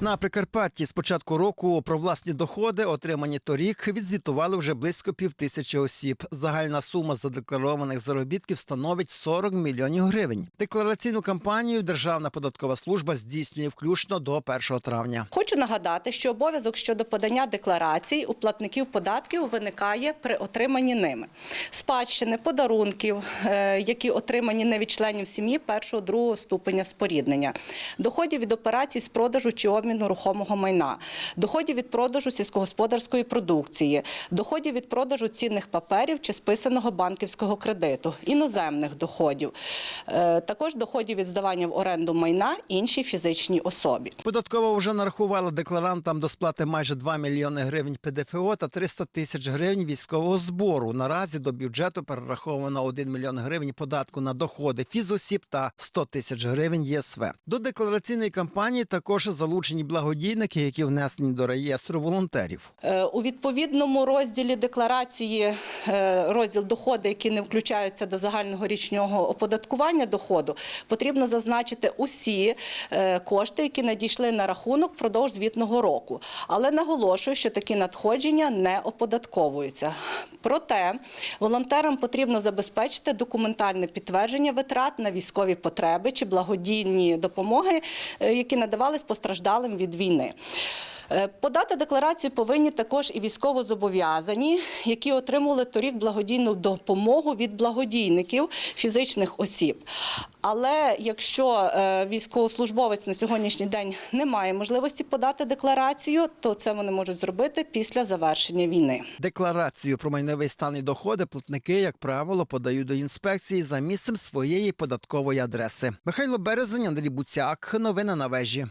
На Прикарпатті з початку року про власні доходи, отримані торік, відзвітували вже близько півтисячі осіб. Загальна сума задекларованих заробітків становить 40 мільйонів гривень. Деклараційну кампанію Державна податкова служба здійснює включно до 1 травня. Хочу нагадати, що обов'язок щодо подання декларацій у платників податків виникає при отриманні ними спадщини, подарунків, е, які отримані не від членів сім'ї першого другого ступеня споріднення, доходів від операцій з продажу чи обміну рухомого майна, доходів від продажу сільськогосподарської продукції, доходів від продажу цінних паперів чи списаного банківського кредиту, іноземних доходів, е, також доходів від здавання в оренду майна іншій фізичній особі. Податкова вже нарахувала декларантам до сплати майже 2 мільйони гривень ПДФО та 300 тисяч гривень військового збору. Наразі до бюджету перераховано 1 мільйон гривень податку на доходи фізосіб та 100 тисяч гривень ЄСВ. До деклараційної кампанії також залучені благодійники, які внесені до реєстру волонтерів. Е, У відповідному розділі декларації е, розділ доходи, які не включаються до загального річного оподаткування доходу, потрібно зазначити усі е, кошти, які надійшли на рахунок впродовж звітного року. Але наголошую, що такі надходження не оподатковуються. Проте волонтерам потрібно забезпечити документальне підтвердження витрат на військові потреби чи благодійні допомоги, е, які надавались постраждалим від війни. Е, Подати декларацію повинні також і військовозобов'язані, які отримували торік благодійну допомогу від благодійників фізичних осіб. Але якщо е, військовослужбовець на сьогоднішній день не має можливості подати декларацію, то це вони можуть зробити після завершення війни. Декларацію про майновий стан і доходи платники, як правило, подають до інспекції за місцем своєї податкової адреси. Михайло Березень, Андрій Буцяк. Новини на вежі.